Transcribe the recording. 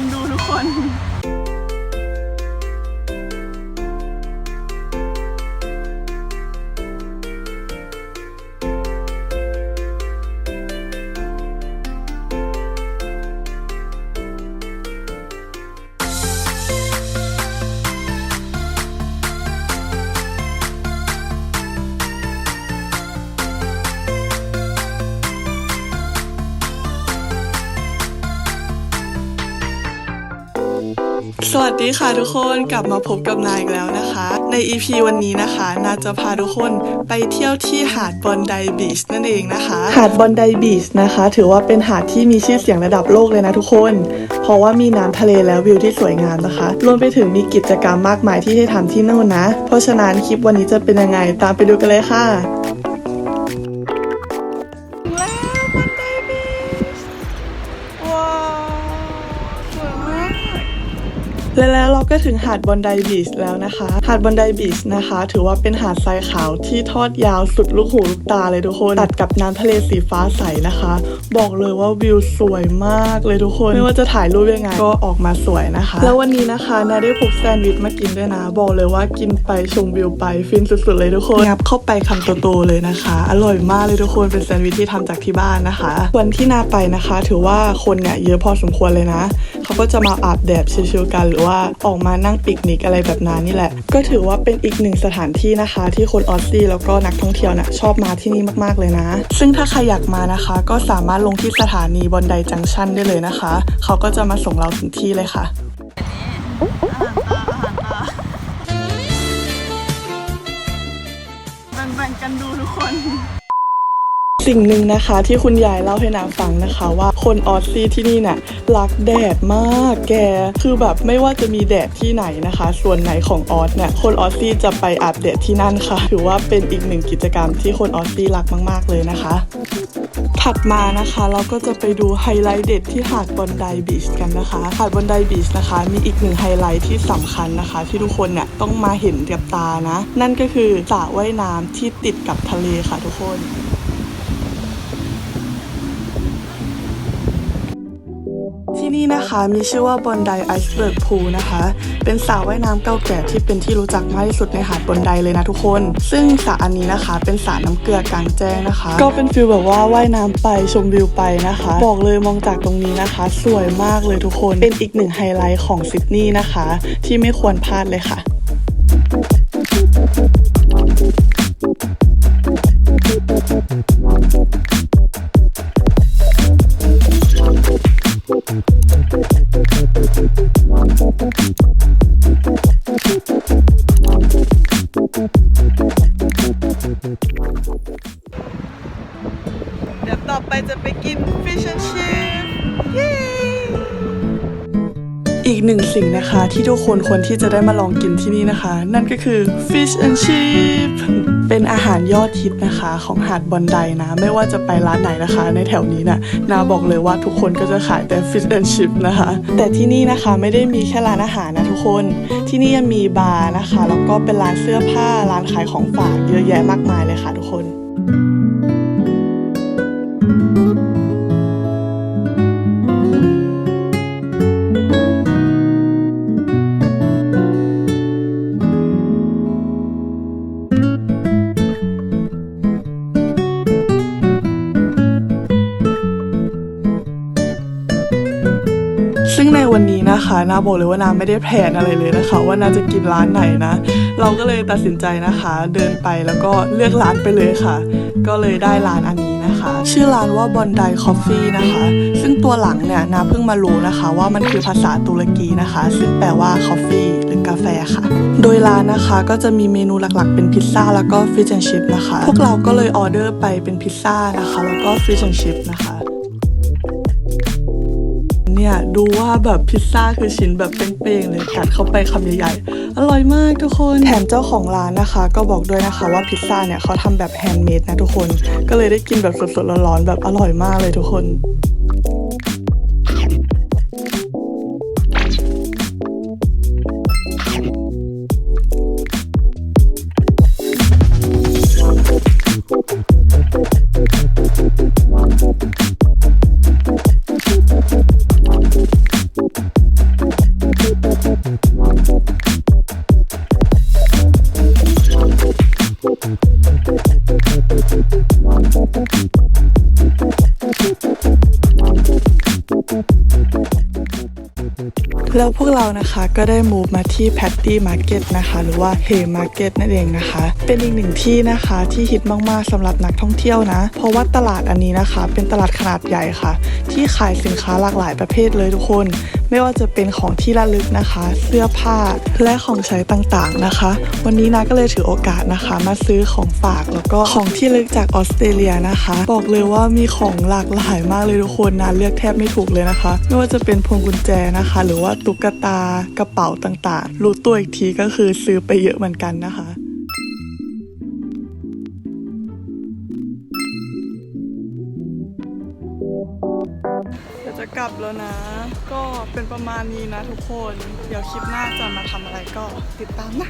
กันดูทุกคน สวัสดีค่ะทุกคนกลับมาพบกับนายอีกแล้วนะคะ ใน EP วันนี้นะคะนาจะพาทุกคนไปเที่ยวที่หาดบอนไดบีชนั่นเองนะคะ หาดบอนไดบีชนะคะ ถือว่าเป็นหาดที่มีชื่อเสียงระดับโลกเลยนะทุกคน เพราะว่ามีน้ำทะเลและวิวที่สวยงามนะคะ รวมไปถึงมีกิจกรรมมากมายที่ให้ทำที่นู่นนะ เพราะฉะนั้นคลิปวันนี้จะเป็นยังไงตามไปดูกันเลยค่ะ และแล้วเราก็ถึงหาดบอนไดบีชแล้วนะคะ หาดบอนไดบีชนะคะ ถือว่าเป็นหาดทรายขาวที่ทอดยาวสุดลูกหูลูกตาเลยทุกคน ตัดกับน้ำทะเลสีฟ้าใสนะคะ บอกเลยว่าวิวสวยมากเลยทุกคน ไม่ว่าจะถ่ายรูปยังไงก็ออกมาสวยนะคะ แล้ววันนี้นะคะนาได้พกแซนด์วิชมากินด้วยนะ บอกเลยว่ากินไปชมวิวไปฟินสุดๆเลยทุกคนงับเข้าไปคำโตๆเลยนะคะ อร่อยมากเลยทุกคนเป็นแซนด์วิชที่ทำจากที่บ้านนะคะวันที่นาไปนะคะ ถือว่าคนเนี่ยเยอะพอสมควรเลยนะ เขาก็จะมาอาบแดดชิลๆกัน หรือว่าออกมานั่งปิกนิกอะไรแบบนั้นนี่แหละ ก็ถือว่าเป็นอีกหนึ่งสถานที่นะคะ ที่คนออสซี่แล้วก็นักท่องเที่ยวน่ะชอบมาที่นี่มากๆเลยนะ ซึ่งถ้าใครอยากมานะคะ ก็สามารถลงที่สถานีบอนไดจังชันได้เลยนะคะ เขาก็จะมาส่งเราถึงที่เลยค่ะแบ่งๆกันดูทุกคน สิ่งหนึ่งนะคะที่คุณยายเล่าให้นางฟังนะคะ ว่าคนออสซี่ที่นี่เนี่ยรักแดดมากแกคือแบบไม่ว่าจะมีแดดที่ไหนนะคะ ส่วนไหนของออสเนี่ยคนออสซี่จะไปอาบแดดที่นั่นค่ะ ถือว่าเป็นอีกหนึ่งกิจกรรมที่คนออสซี่รักมาก ๆ เลยนะคะ ถัดมานะคะเราก็จะไปดูไฮไลท์เด็ดที่หาดบอนไดบีชกันนะคะหาดบอนไดบีชนะคะมีอีกหนึ่งไฮไลท์ที่สำคัญนะคะ ที่ทุกคนเนี่ยต้องมาเห็นกับตานะ นั่นก็คือสระว่ายน้ำที่ติดกับทะเลค่ะทุกคน นี่นะคะมีชื่อว่าบอนไดไอซ์เบิร์กพูลนะคะ เป็นสระว่ายน้ำเก่าแก่ที่เป็นที่รู้จักมากที่สุดในหาดบอนไดเลยนะทุกคน ซึ่งสระอันนี้นะคะเป็นสระน้ำเกลือกลางแจ้งนะคะ ก็เป็นฟิลแบบว่าว่ายน้ำไปชมวิวไปนะคะ บอกเลยมองจากตรงนี้นะคะ สวยมากเลยทุกคนเป็นอีกหนึ่งไฮไลท์ของซิดนีย์นะคะ ที่ไม่ควรพลาดเลยค่ะ อไปจะไปกิน fish and chip เย้อีกหนึ่งสิ่งนะคะที่ทุกคนควรที่จะได้มาลองกินที่นี่นะคะ นั่นก็คือ fish and chip เป็นอาหารยอดฮิตนะคะของหาดบอนไดนะ ไม่ว่าจะไปร้านไหนนะคะ ในแถวนี้นะ่ะนาบอกเลยว่าทุกคนก็จะขายแต่ fish and chip นะคะ แต่ที่นี่นะคะไม่ได้มีแค่ร้านอาหารนะทุกคนที่นี่ยังมีบาร์นะคะ แล้วก็เป็นร้านเสื้อผ้าร้านขายของฝากเยอะแยะมากมายเลยค่ะทุกคน ซึ่งในวันนี้นะคะนาบอกเลยว่านาไม่ได้แพลนอะไรเลยนะคะ ว่านาจะกินร้านไหนนะ เราก็เลยตัดสินใจนะคะ เดินไปแล้วก็เลือกร้านไปเลยค่ะ ก็เลยได้ร้านอันนี้นะคะ ชื่อร้านว่าบอนไดคอฟฟี่นะคะ ซึ่งตัวหลังเนี่ยนาเพิ่งมารู้นะคะ ว่ามันคือภาษาตุรกีนะคะ ซึ่งแปลว่าคอฟฟี่หรือกาแฟค่ะ โดยร้านนะคะก็จะมีเมนูหลักๆ เป็นพิซซ่าแล้วก็ฟิชแอนชิพนะคะ พวกเราก็เลยออเดอร์ไปเป็นพิซซ่านะคะ แล้วก็ฟิชแอนชิพนะคะ เนี่ย ดูว่าแบบพิซซ่าคือชิ้นแบบเป้งๆเลยกัดเข้าไปคำใหญ่ๆ อร่อยมากทุกคน แถมเจ้าของร้านนะคะ ก็บอกด้วยนะคะว่าพิซซ่าเนี่ยเขาทำแบบแฮนด์เมดนะทุกคน ก็เลยได้กินแบบสดๆร้อนๆแบบอร่อยมากเลยทุกคน แล้วพวกเรานะคะก็ได้ move มาที่ Patty Market นะคะ หรือว่า Hay Market นั่นเองนะคะ เป็นอีกหนึ่งที่นะคะที่ฮิตมากๆสำหรับนักท่องเที่ยวนะ เพราะว่าตลาดอันนี้นะคะ เป็นตลาดขนาดใหญ่ค่ะ ที่ขายสินค้าหลากหลายประเภทเลยทุกคน ไม่ว่าจะเป็นของที่ระลึกนะคะ เสื้อผ้าและของใช้ต่างๆนะคะ วันนี้นะก็เลยถือโอกาสนะคะ มาซื้อของฝากแล้วก็ของที่ระลึกจากออสเตรเลียนะคะ บอกเลยว่ามีของหลากหลายมากเลยทุกคนนะเลือกแทบไม่ถูกเลยนะคะ ไม่ว่าจะเป็นพวงกุญแจนะคะ หรือว่าตุ๊กตากระเป๋าต่างๆ รู้ตัวอีกทีก็คือซื้อไปเยอะเหมือนกันนะคะเดี๋ยวจะกลับแล้วนะ ก็เป็นประมาณนี้นะทุกคน เดี๋ยวคลิปหน้าจะมาทำอะไรก็ติดตามนะ